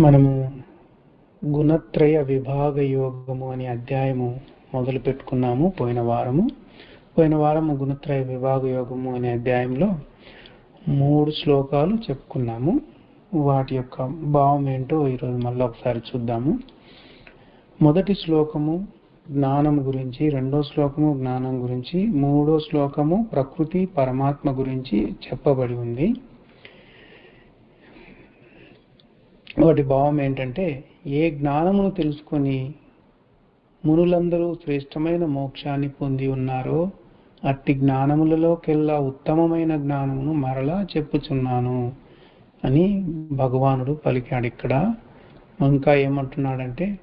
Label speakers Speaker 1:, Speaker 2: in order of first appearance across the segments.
Speaker 1: మనము గుణత్రయ విభాగ యోగము అనే అధ్యాయము మొదలు పెట్టుకున్నాము పోయిన వారము. పోయిన వారము గుణత్రయ విభాగ యోగము అనే అధ్యాయంలో మూడు శ్లోకాలు చెప్పుకున్నాము. వాటి యొక్క భావం ఏంటో ఈరోజు మళ్ళీ ఒకసారి చూద్దాము. మొదటి శ్లోకము జ్ఞానం గురించి రెండో శ్లోకము జ్ఞానం గురించి మూడో శ్లోకము ప్రకృతి పరమాత్మ గురించి చెప్పబడి ఉంది. వాటి భావం ఏంటంటే ఏ జ్ఞానమును తెలుసుకొని మునులందరూ శ్రేష్టమైన మోక్షాన్ని పొంది ఉన్నారో అట్టి జ్ఞానములలోకెల్లా ఉత్తమమైన జ్ఞానమును మరలా చెప్పుచున్నాను అని భగవానుడు పలికాడు ఇక్కడ. ఇంకా ఏమంటున్నాడంటే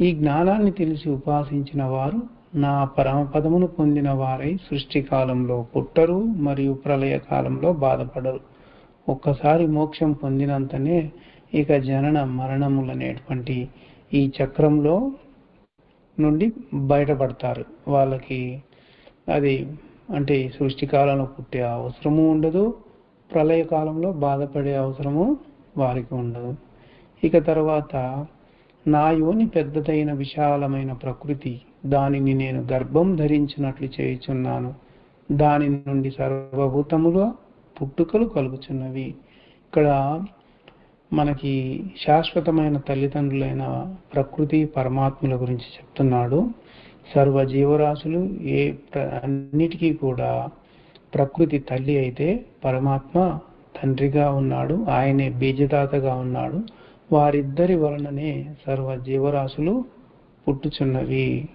Speaker 1: ఈ జ్ఞానాన్ని తెలిసి ఉపాసించిన వారు నా పరమపదమును పొందిన వారై సృష్టి కాలంలో పుట్టరు మరియు ప్రళయ కాలంలో బాధపడరు. ఒక్కసారి మోక్షం పొందినంతనే ఇక జనన మరణములనేటువంటి ఈ చక్రంలో నుండి బయటపడతారు. వాళ్ళకి అది అంటే సృష్టికాలంలో పుట్టే అవసరము ఉండదు. ప్రళయ కాలంలో బాధపడే అవసరము వారికి ఉండదు. ఇక తర్వాత నా యోని పెద్దదైన విశాలమైన ప్రకృతి దానిని నేను గర్భం ధరించినట్లు చేయుచున్నాను. దాని నుండి సర్వభూతములు పుట్టుకలు కలుగుచున్నవి. ఇక్కడ మనకి శాశ్వతమైన తల్లిదండ్రులైన ప్రకృతి పరమాత్మల గురించి చెప్తున్నాడు. సర్వ జీవరాశులు ఏ అన్నిటికీ కూడా ప్రకృతి తల్లి అయితే పరమాత్మ తండ్రిగా ఉన్నాడు ఆయనే బీజదాతగా ఉన్నాడు. వారిద్దరి వలననే సర్వ జీవరాశులు పుట్టుచున్నవి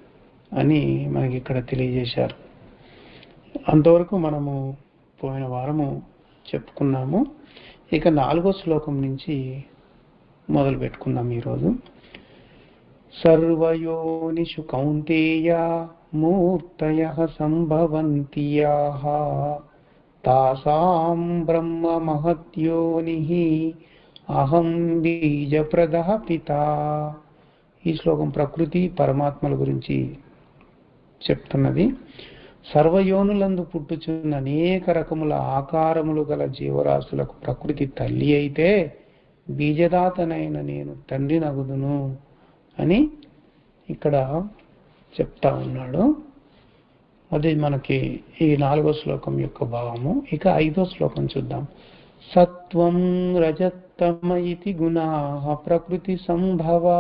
Speaker 1: అని మనకి ఇక్కడ తెలియజేశారు. అంతవరకు మనము పోయిన వారము చెప్పుకున్నాము. ఇక నాలుగో శ్లోకం నుంచి మొదలు పెట్టుకుందాం ఈరోజు. సర్వయోనిషు కౌంతేయ మూర్తయ సంభవంతి తాసాం బ్రహ్మ మహత్యోని అహం బీజప్రద పిత. ఈ శ్లోకం ప్రకృతి పరమాత్మల గురించి చెప్తున్నది. సర్వయోనులందు పుట్టుచున్న అనేక రకముల ఆకారములు గల జీవరాశులకు ప్రకృతి తల్లి అయితే బీజదాతనైన నేను తండ్రి నగుదును అని ఇక్కడ చెప్తా ఉన్నాడు. అది మనకి ఈ నాలుగో శ్లోకం యొక్క భావము. ఇక ఐదో శ్లోకం చూద్దాం. సత్వం రజత్తమ ఇది గుణా ప్రకృతి సంభవా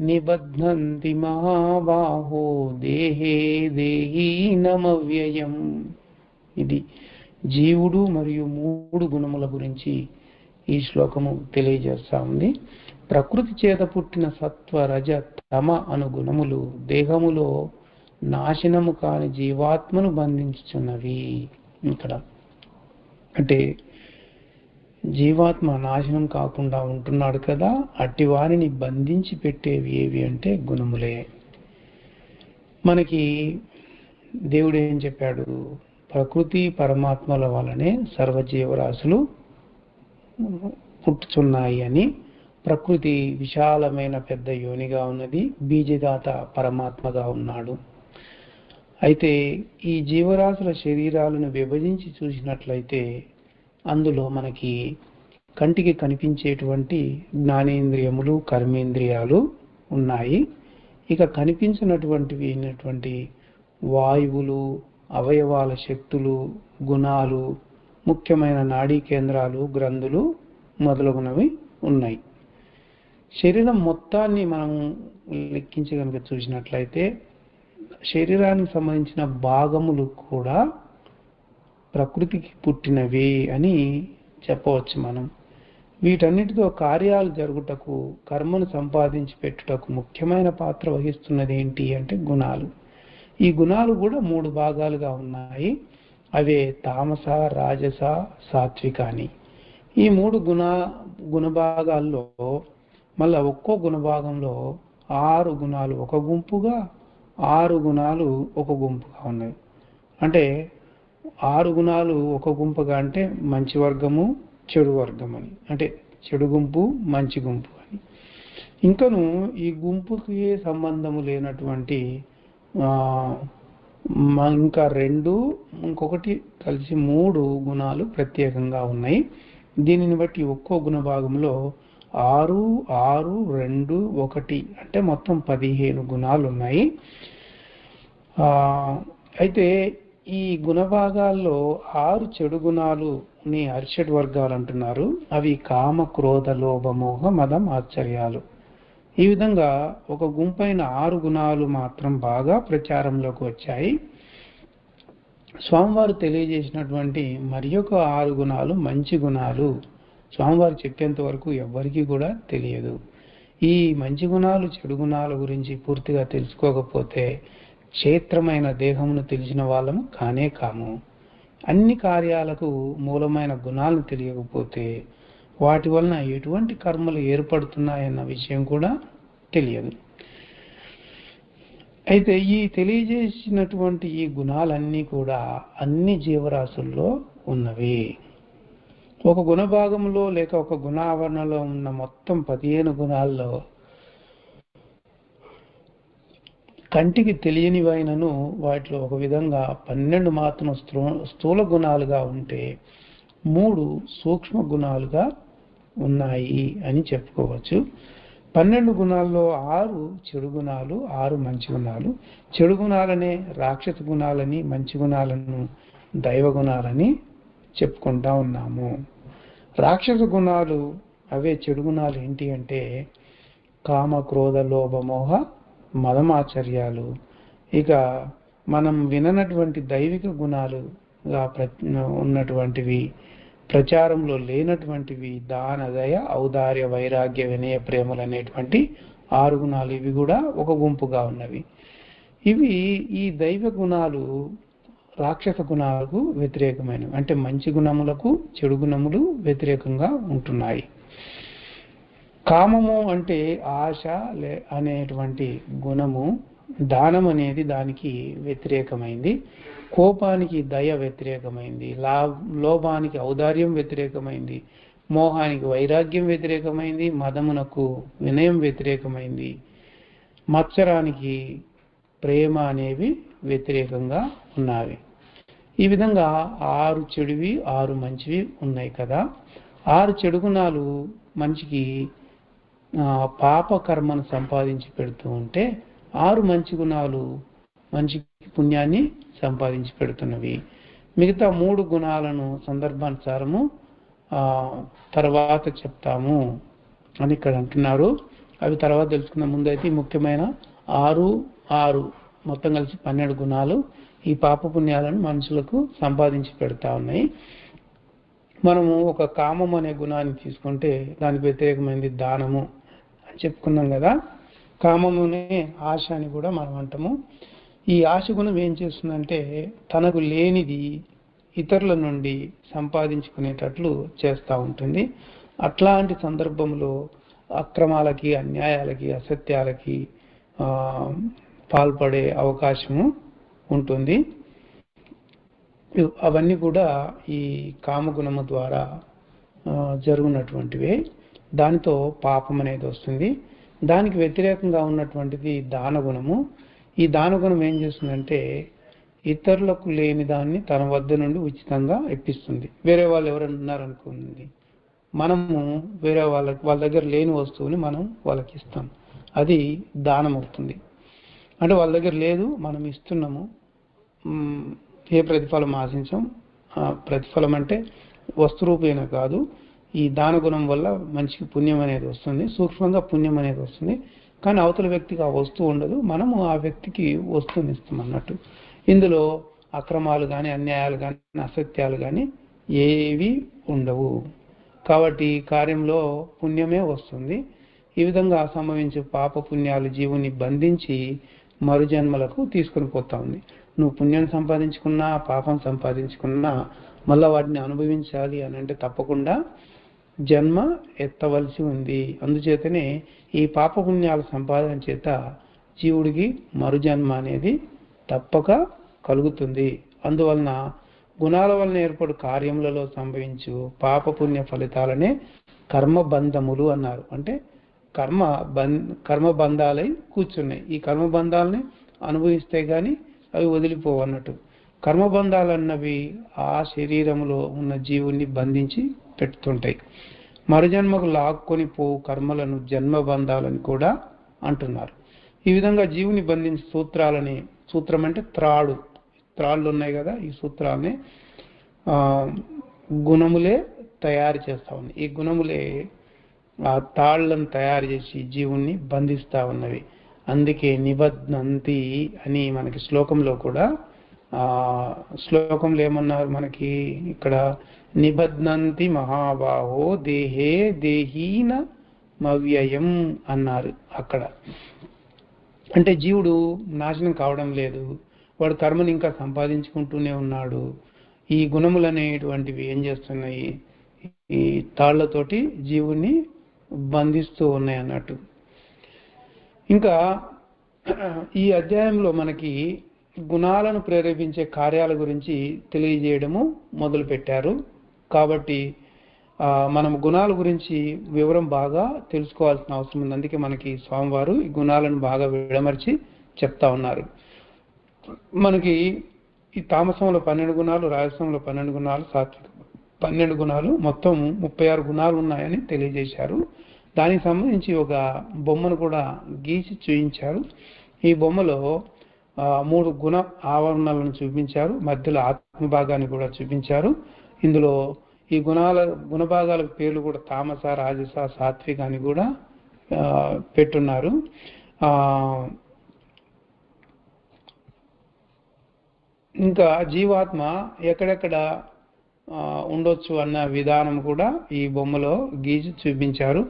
Speaker 1: నిబధ్నంతి మహాబాహో దేహే దేహీ నమవ్యయం. ఇది జీవుడు మరియు మూడు గుణముల గురించి ఈ శ్లోకము తెలియజేస్తా ఉంది ప్రకృతి చేత పుట్టిన సత్వ రజ తమ అను గుణములు దేహములో నాశనము కాని జీవాత్మను బంధించుచున్నవి. ఇక్కడ అంటే జీవాత్మ నాశనం కాకుండా ఉంటున్నాడు కదా అట్టి వారిని బంధించి పెట్టేవి ఏవి అంటే గుణములే. మనకి దేవుడు ఏం చెప్పాడు? ప్రకృతి పరమాత్మల వలనే సర్వజీవరాశులు పుట్టుచున్నాయి అని. ప్రకృతి విశాలమైన పెద్ద యోనిగా ఉన్నది బీజదాత పరమాత్మగా ఉన్నాడు. అయితే ఈ జీవరాశుల శరీరాలను విభజించి చూసినట్లయితే అందులో మనకి కంటికి కనిపించేటువంటి జ్ఞానేంద్రియములు కర్మేంద్రియాలు ఉన్నాయి. ఇక కనిపించినటువంటివి అయినటువంటి వాయువులు అవయవాల శక్తులు గుణాలు ముఖ్యమైన నాడీ కేంద్రాలు గ్రంథులు మొదలగునవి ఉన్నాయి. శరీరం మొత్తాన్ని మనం లెక్కించి కనుక చూసినట్లయితే శరీరానికి సంబంధించిన భాగములు కూడా ప్రకృతికి పుట్టినవి అని చెప్పవచ్చు మనం. వీటన్నిటితో కార్యాలు జరుగుటకు కర్మను సంపాదించి పెట్టుటకు ముఖ్యమైన పాత్ర వహిస్తున్నది ఏంటి అంటే గుణాలు. ఈ గుణాలు కూడా మూడు భాగాలుగా ఉన్నాయి. అవే తామస రాజస సాత్విక అని. ఈ మూడు గుణ గుణభాగాల్లో మళ్ళా ఒక్కో గుణభాగంలో ఆరు గుణాలు ఒక గుంపుగా ఆరు గుణాలు ఒక గుంపుగా ఉన్నాయి. అంటే ఆరు గుణాలు ఒక గుంపుగా అంటే మంచి వర్గము చెడు వర్గం అని. అంటే చెడు గుంపు మంచి గుంపు అని. ఇంకను ఈ గుంపుకి సంబంధము లేనటువంటి ఇంకా రెండు ఇంకొకటి కలిసి మూడు గుణాలు ప్రత్యేకంగా ఉన్నాయి. దీనిని బట్టి ఒక్కో గుణ భాగంలో ఆరు ఆరు రెండు ఒకటి అంటే మొత్తం పదిహేను గుణాలు ఉన్నాయి అయితే ఈ గుణభాగాల్లో ఆరు చెడు గుణాలు ని అరిషడ్ వర్గాలు అంటున్నారు. అవి కామ క్రోధ లోభ మోహ మదం ఆశ్చర్యాలు. ఈ విధంగా ఒక గుంపైన ఆరు గుణాలు మాత్రం బాగా ప్రచారంలోకి వచ్చాయి. స్వామివారు తెలియజేసినటువంటి మరి ఒక ఆరు గుణాలు మంచి గుణాలు స్వామివారు చెప్పేంత వరకు ఎవ్వరికీ కూడా తెలియదు. ఈ మంచి గుణాలు చెడు గుణాల గురించి పూర్తిగా తెలుసుకోకపోతే క్షేత్రమైన దేహమును తెలిసిన వాళ్ళము కానే కాము. అన్ని కార్యాలకు మూలమైన గుణాలను తెలియకపోతే వాటి వలన ఎటువంటి కర్మలు ఏర్పడుతున్నాయన్న విషయం కూడా తెలియదు. అయితే ఈ తెలియజేసినటువంటి ఈ గుణాలన్నీ కూడా అన్ని జీవరాశుల్లో ఉన్నవి. ఒక గుణభాగంలో లేక ఒక గుణావరణలో ఉన్న మొత్తం పదిహేను గుణాల్లో కంటికి తెలియనివైనను వాటిలో ఒక విధంగా పన్నెండు మాత్రం స్థూ- స్థూల గుణాలుగా ఉంటే మూడు సూక్ష్మ గుణాలుగా ఉన్నాయి అని చెప్పుకోవచ్చు. పన్నెండు గుణాల్లో ఆరు చెడు గుణాలు ఆరు మంచి గుణాలు. చెడు గుణాలనే రాక్షస గుణాలని మంచి గుణాలను దైవ గుణాలని చెప్పుకుంటా ఉన్నాము. రాక్షస గుణాలు అవే చెడు గుణాలు ఏంటి అంటే కామ క్రోధ లోభ మోహ మదమాచర్యాలు. ఇక మనం విననటువంటి దైవిక గుణాలుగా ప్ర ఉన్నటువంటివి ప్రచారంలో లేనటువంటివి దాన దయ ఔదార్య వైరాగ్య వినయ ప్రేమలు అనేటువంటి ఆరు గుణాలు ఇవి కూడా ఒక గుంపుగా ఉన్నవి. ఇవి ఈ దైవ గుణాలు రాక్షస గుణాలకు వ్యతిరేకమైనవి. అంటే మంచి గుణములకు చెడు గుణములు వ్యతిరేకంగా ఉంటున్నాయి. కామము అంటే ఆశ లే అనేటువంటి గుణము దానం అనేది దానికి వ్యతిరేకమైంది. కోపానికి దయ వ్యతిరేకమైంది. లా లోభానికి ఔదార్యం వ్యతిరేకమైంది. మోహానికి వైరాగ్యం వ్యతిరేకమైంది. మదమునకు వినయం వ్యతిరేకమైంది. మత్సరానికి ప్రేమ అనేవి వ్యతిరేకంగా ఉన్నవి. ఈ విధంగా ఆరు చెడువి ఆరు మంచివి ఉన్నాయి కదా. ఆరు చెడు గుణాలు మనిషికి పాపకర్మను పాప కర్మను సంపాదించి పెడుతూ ఉంటే ఆరు మంచి గుణాలు మంచి పుణ్యాన్ని సంపాదించి పెడుతున్నవి. మిగతా మూడు గుణాలను సందర్భానుసారము తర్వాత చెప్తాము అని ఇక్కడ అంటున్నారు. అవి తర్వాత తెలుసుకున్న ముందైతే ముఖ్యమైన ఆరు ఆరు మొత్తం కలిసి పన్నెండు గుణాలు ఈ పాప పుణ్యాలను మనుషులకు సంపాదించి పెడతా ఉన్నాయి. మనము ఒక కామం అనే గుణాన్ని తీసుకుంటే దానికి వ్యతిరేకమైనది దానము. చెప్పుకున్నాం కదా. కామమునే ఆశ అని కూడా మనం అంటాము. ఈ ఆశ గుణం ఏం చేస్తుందంటే తనకు లేనిది ఇతరుల నుండి సంపాదించుకునేటట్లు చేస్తూ ఉంటుంది. అట్లాంటి సందర్భంలో అక్రమాలకి అన్యాయాలకి అసత్యాలకి పాల్పడే అవకాశము ఉంటుంది. అవన్నీ కూడా ఈ కామగుణము ద్వారా జరుగునటువంటివే. దానితో పాపం అనేది వస్తుంది. దానికి వ్యతిరేకంగా ఉన్నటువంటిది దానగుణము. ఈ దానగుణం ఏం చేస్తుందంటే ఇతరులకు లేని దాన్ని తన వద్ద నుండి ఉచితంగా ఇప్పిస్తుంది. వేరే వాళ్ళు ఎవరైనా ఉన్నారనుకోండి మనము వేరే వాళ్ళకి వాళ్ళ దగ్గర లేని వస్తువుని మనం వాళ్ళకి ఇస్తాం. అది దానం అవుతుంది. అంటే వాళ్ళ దగ్గర లేదు మనం ఇస్తున్నాము. ఏ ప్రతిఫలం ఆశించాం? ఆ ప్రతిఫలం అంటే వస్తురూపేణ కాదు. ఈ దాన గుణం వల్ల మనిషికి పుణ్యం అనేది వస్తుంది సూక్ష్మంగా పుణ్యం అనేది వస్తుంది. కానీ అవతల వ్యక్తికి ఆ వస్తువు ఉండదు మనము ఆ వ్యక్తికి వస్తువుని ఇస్తాం అన్నట్టు. ఇందులో అక్రమాలు కానీ అన్యాయాలు కానీ అసత్యాలు కానీ ఏవి ఉండవు. కాబట్టి కార్యంలో పుణ్యమే వస్తుంది. ఈ విధంగా సంభవించే పాప పుణ్యాలు జీవుని బంధించి మరుజన్మలకు తీసుకొని పోతా ఉంది. నువ్వు పుణ్యం సంపాదించుకున్నా పాపం సంపాదించుకున్నా మళ్ళా వాటిని అనుభవించాలి అని అంటే తప్పకుండా జన్మ ఎత్తవలసి ఉంది. అందుచేతనే ఈ పాప పుణ్యాల సంపాదన చేత జీవుడికి మరుజన్మ అనేది తప్పక కలుగుతుంది. అందువలన గుణాల వలన ఏర్పడు కార్యములలో సంభవించు పాప పుణ్య ఫలితాలనే కర్మబంధములు అన్నారు. అంటే కర్మ బం కర్మ బంధాలై కూర్చున్నాయి. ఈ కర్మబంధాలని అనుభవిస్తే గాని అవి వదిలిపోవు అన్నట్టు కర్మబంధాలు అన్నవి ఆ శరీరంలో ఉన్న జీవుని బంధించి పెడుతుంటాయి మరుజన్మకు లాక్కొని పోవు కర్మలను జన్మబంధాలని కూడా అంటున్నారు. ఈ విధంగా జీవుని బంధించే సూత్రాలని సూత్రం అంటే త్రాడు. త్రాళ్ళు ఉన్నాయి కదా ఈ సూత్రాలని గుణములే తయారు చేస్తా ఉన్నాయి. ఈ గుణములే ఆ తాళ్ళను తయారు చేసి జీవుణ్ణి బంధిస్తా ఉన్నవి. అందుకే నిబద్ధంతి అని మనకి శ్లోకంలో కూడా ఆ శ్లోకంలో ఏమన్నారు మనకి ఇక్కడ? నిబధ్నంతి మహాబాహో దేహే దేహీన మవ్యయం అన్నారు అక్కడ. అంటే జీవుడు నాశనం కావడం లేదు. వాడు కర్మని ఇంకా సంపాదించుకుంటూనే ఉన్నాడు. ఈ గుణములు అనేటువంటివి ఏం చేస్తున్నాయి? ఈ తాళ్ళతోటి జీవుని బంధిస్తూ ఉన్నాయి అన్నట్టు. ఇంకా ఈ అధ్యాయంలో మనకి గుణాలను ప్రేరేపించే కార్యాల గురించి తెలియజేయడము మొదలు పెట్టారు కాబట్టి మనం గుణాల గురించి వివరం బాగా తెలుసుకోవాల్సిన అవసరం ఉంది. అందుకే మనకి స్వామివారు ఈ గుణాలను బాగా విడమర్చి చెప్తా ఉన్నారు. మనకి ఈ తామసంలో పన్నెండు గుణాలు రాజసంలో పన్నెండు గుణాలు సాత్విక పన్నెండు గుణాలు మొత్తం ముప్పై ఆరు గుణాలు ఉన్నాయని తెలియజేశారు. దానికి సంబంధించి ఒక బొమ్మను కూడా గీసి చూపించారు ఈ బొమ్మలో మూడు గుణ ఆవరణలను చూపించారు. మధ్యలో ఆత్మభాగాన్ని కూడా చూపించారు. ఇందులో ఈ గుణాల గుణభాగాల పేర్లు కూడా తామస రాజస సాత్విక అని కూడా పెట్టున్నారు. ఇంకా జీవాత్మ ఎక్కడెక్కడ ఉండొచ్చు అన్న విధానం కూడా ఈ బొమ్మలో గీసి చూపించారు.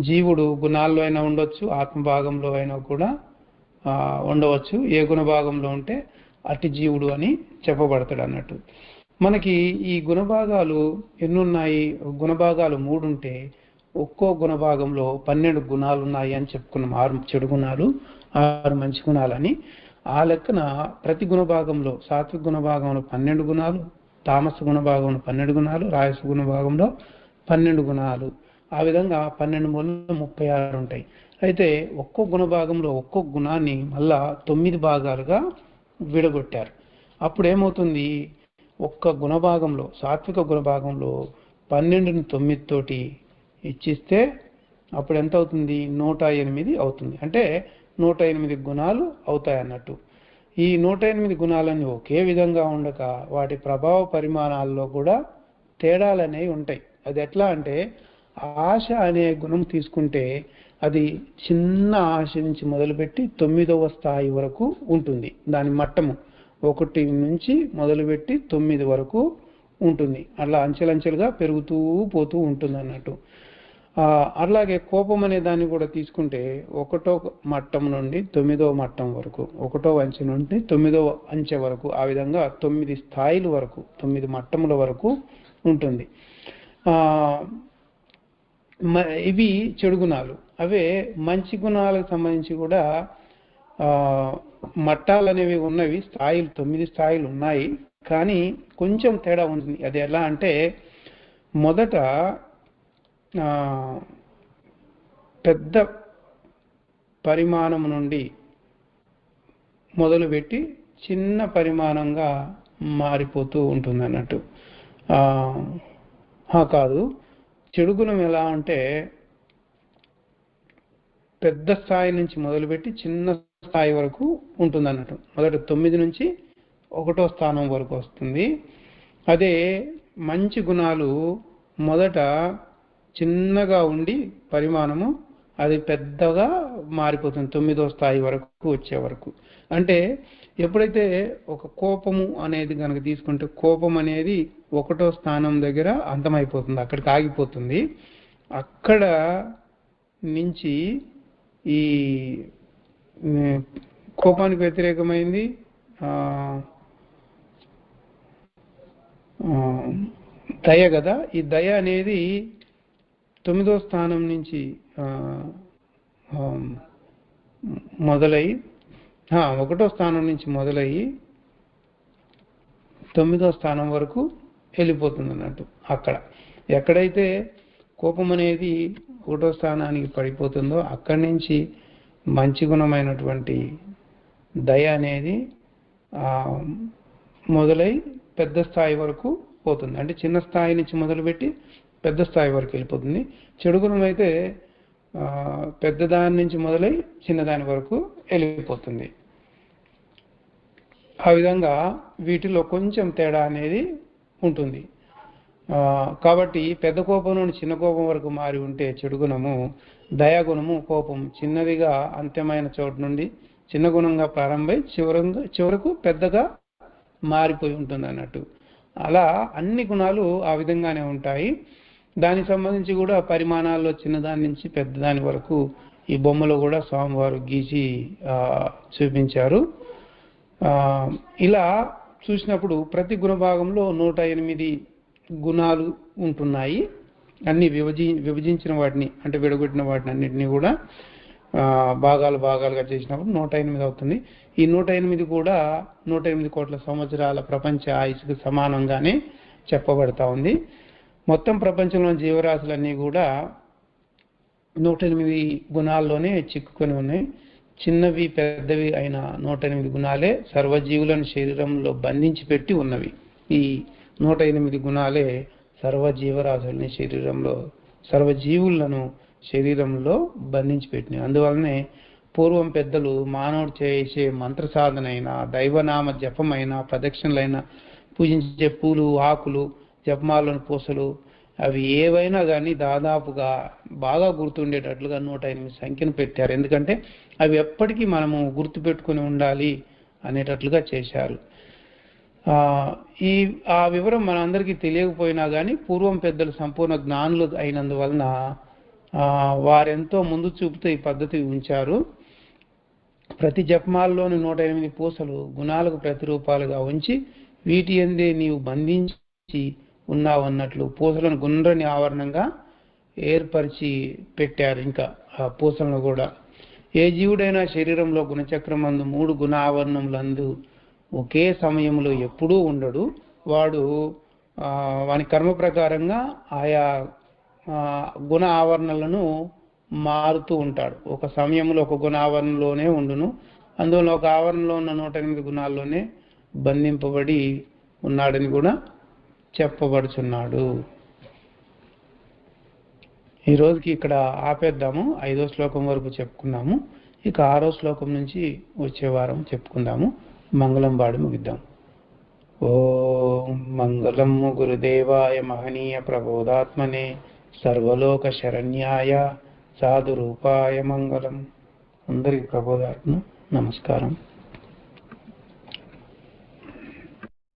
Speaker 1: జీవుడు గుణాల్లో అయినా ఉండొచ్చు ఆత్మభాగంలో అయినా కూడా ఉండవచ్చు. ఏ గుణ భాగంలో ఉంటే అట్టి జీవుడు అని చెప్పబడతాడు అన్నట్టు. మనకి ఈ గుణభాగాలు ఎన్నున్నాయి? గుణభాగాలు మూడు ఉంటే ఒక్కో గుణభాగంలో పన్నెండు గుణాలు ఉన్నాయి అని చెప్పుకున్నాం. ఆరు చెడు గుణాలు ఆరు మంచి గుణాలని. ఆ లెక్కన ప్రతి గుణభాగంలో సాత్విక గుణభాగంలో పన్నెండు గుణాలు తామస గుణభాగంలో పన్నెండు గుణాలు రాయస గుణభాగంలో పన్నెండు గుణాలు. ఆ విధంగా పన్నెండు మూలలో ముప్పై ఆరు ఉంటాయి. అయితే ఒక్కో గుణభాగంలో ఒక్కో గుణాన్ని మళ్ళా తొమ్మిది భాగాలుగా విడగొట్టారు. అప్పుడు ఏమవుతుంది ఒక్క గుణభాగంలో సాత్విక గుణభాగంలో పన్నెండుని తొమ్మిదితోటి ఇచ్చిస్తే అప్పుడు ఎంత అవుతుంది? నూట ఎనిమిది అవుతుంది. అంటే నూట ఎనిమిది గుణాలు అవుతాయి అన్నట్టు. ఈ నూట ఎనిమిది గుణాలన్నీ ఒకే విధంగా ఉండక వాటి ప్రభావ పరిమాణాల్లో కూడా తేడాలు అనేవి ఉంటాయి. అది ఎట్లా అంటే ఆశ అనే గుణం తీసుకుంటే అది చిన్న ఆశ నుంచి మొదలుపెట్టి తొమ్మిదవ స్థాయి వరకు ఉంటుంది. దాని మట్టము. ఒకటి నుంచి మొదలుపెట్టి తొమ్మిది వరకు ఉంటుంది. అట్లా అంచెలంచెలుగా పెరుగుతూ పోతూ ఉంటుంది అన్నట్టు అలాగే కోపం అనే దాన్ని కూడా తీసుకుంటే ఒకటో మట్టం నుండి తొమ్మిదో మట్టం వరకు ఒకటో అంచె నుండి తొమ్మిదో అంచె వరకు ఆ విధంగా తొమ్మిది స్థాయిల వరకు తొమ్మిది మట్టముల వరకు ఉంటుంది. మ- ఇవి చెడు గుణాలు. అవే మంచి గుణాలకు సంబంధించి కూడా మట్టాలు అనేవి ఉన్నవి స్థాయిలు తొమ్మిది స్థాయిలు ఉన్నాయి. కానీ కొంచెం తేడా ఉంది. అది ఎలా అంటే మొదట పెద్ద పరిమాణం నుండి మొదలుపెట్టి చిన్న పరిమాణంగా మారిపోతూ ఉంటుంది అన్నట్టు. ఆ, కాదు. చెడు గుణం ఎలా అంటే పెద్ద స్థాయి నుంచి మొదలుపెట్టి చిన్న స్థాయి వరకు ఉంటుంది అన్నట్టు మొదట తొమ్మిది నుంచి ఒకటో స్థానం వరకు వస్తుంది. అదే మంచి గుణాలు మొదట చిన్నగా ఉండి పరిమాణము అది పెద్దగా మారిపోతుంది తొమ్మిదో స్థాయి వరకు వచ్చే వరకు. అంటే ఎప్పుడైతే ఒక కోపము అనేది కనుక తీసుకుంటే కోపం అనేది ఒకటో స్థానం దగ్గర అంతమైపోతుంది అక్కడికి ఆగిపోతుంది. అక్కడ నుంచి ఈ కోపానికి వ్యతిరేకమైంది. దయ కదా? ఈ దయ అనేది తొమ్మిదో స్థానం నుంచి మొదలయ్యి మొదలై ఒకటో స్థానం నుంచి మొదలయ్యి తొమ్మిదో స్థానం వరకు వెళ్ళిపోతుంది అన్నట్టు అక్కడ. ఎక్కడైతే కోపం అనేది ఒకటో స్థానానికి పడిపోతుందో అక్కడి నుంచి మంచి గుణమైనటువంటి దయ అనేది మొదలై పెద్ద స్థాయి వరకు పోతుంది. అంటే చిన్న స్థాయి నుంచి మొదలుపెట్టి పెద్ద స్థాయి వరకు వెళ్ళిపోతుంది. చెడు గుణం అయితే పెద్దదాని నుంచి మొదలై చిన్నదాని వరకు వెళ్ళిపోతుంది. ఆ విధంగా వీటిలో కొంచెం తేడా అనేది ఉంటుంది. కాబట్టి పెద్ద కోపం నుండి చిన్న కోపం వరకు మారి ఉంటే చెడు గుణము దయాగుణము కోపం చిన్నదిగా అంత్యమైన చోటు నుండి చిన్న గుణంగా ప్రారంభమై చివరంగా చివరకు పెద్దగా మారిపోయి ఉంటుంది అన్నట్టు. అలా అన్ని గుణాలు ఆ విధంగానే ఉంటాయి. దానికి సంబంధించి కూడా పరిమాణాల్లో చిన్నదాని నుంచి పెద్దదాని వరకు ఈ బొమ్మలో కూడా స్వామివారు గీసి చూపించారు. ఇలా చూసినప్పుడు ప్రతి గుణ భాగంలో నూట ఎనిమిది గుణాలు ఉంటున్నాయి. అన్ని విభజి విభజించిన వాటిని అంటే విడగొట్టిన వాటిని అన్నిటినీ కూడా భాగాలు భాగాలుగా చేసినప్పుడు నూట ఎనిమిది అవుతుంది. ఈ నూట ఎనిమిది కూడా నూట ఎనిమిది కోట్ల సంవత్సరాల ప్రపంచ ఆయుష్కు సమానంగానే చెప్పబడతా ఉంది. మొత్తం ప్రపంచంలో జీవరాశులన్నీ కూడా నూట ఎనిమిది గుణాల్లోనే చిక్కుకొని ఉన్నాయి. చిన్నవి పెద్దవి అయిన నూట ఎనిమిది గుణాలే సర్వజీవులను శరీరంలో బంధించి పెట్టి ఉన్నవి. ఈ నూట ఎనిమిది గుణాలే సర్వజీవరాశుల్ని శరీరంలో సర్వజీవులను శరీరంలో బంధించి పెట్టినాయి. అందువలనే పూర్వం పెద్దలు మానవుడు చేసే మంత్ర సాధనైనా దైవనామ జపమైన ప్రదక్షిణలైనా పూజించే పూలు ఆకులు జపమాలను పూసలు అవి ఏవైనా కానీ దాదాపుగా బాగా గుర్తుండేటట్లుగా నూట ఎనిమిది సంఖ్యను పెట్టారు. ఎందుకంటే అవి ఎప్పటికీ మనము గుర్తుపెట్టుకుని ఉండాలి అనేటట్లుగా చేశారు. ఈ ఆ వివరం మనందరికీ తెలియకపోయినా కానీ పూర్వం పెద్దలు సంపూర్ణ జ్ఞానులు అయినందువలన వారెంతో ముందు చూపుతూ ఈ పద్ధతి ఉంచారు. ప్రతి జపమాల్లోని నూట ఎనిమిది పూసలు గుణాలకు ప్రతిరూపాలుగా ఉంచి వీటి ఎందే నీవు బంధించి ఉన్నావన్నట్లు పూసలను గుండ్రని ఆవరణంగా ఏర్పరిచి పెట్టారు ఇంకా ఆ పూసలను కూడా. ఏ జీవుడైనా శరీరంలో గుణచక్రమందు మూడు గుణ ఆవరణములందు ఒకే సమయంలో ఎప్పుడూ ఉండడు. వాడు వాని కర్మ ప్రకారంగా ఆయా గుణ ఆవరణలను మారుతూ ఉంటాడు. ఒక సమయంలో ఒక గుణ ఆవరణలోనే ఉండును. అందువల్ల ఒక ఆవరణలో ఉన్న నూట ఎనిమిది గుణాల్లోనే బంధింపబడి ఉన్నాడని కూడా చెప్పబడుచున్నాడు. ఈ రోజుకి ఇక్కడ ఆపేద్దాము. ఐదో శ్లోకం వరకు చెప్పుకున్నాము. ఇక ఆరో శ్లోకం నుంచి వచ్చే వారం చెప్పుకుందాము. మంగళం వాడి ముగిద్దాం. ఓం మంగళం గురుదేవాయ మహనీయ ప్రబోధాత్మనే సర్వలోక శరణ్యాయ సాధురూపాయ మంగళం. అందరికి ప్రబోధాత్మ నమస్కారం.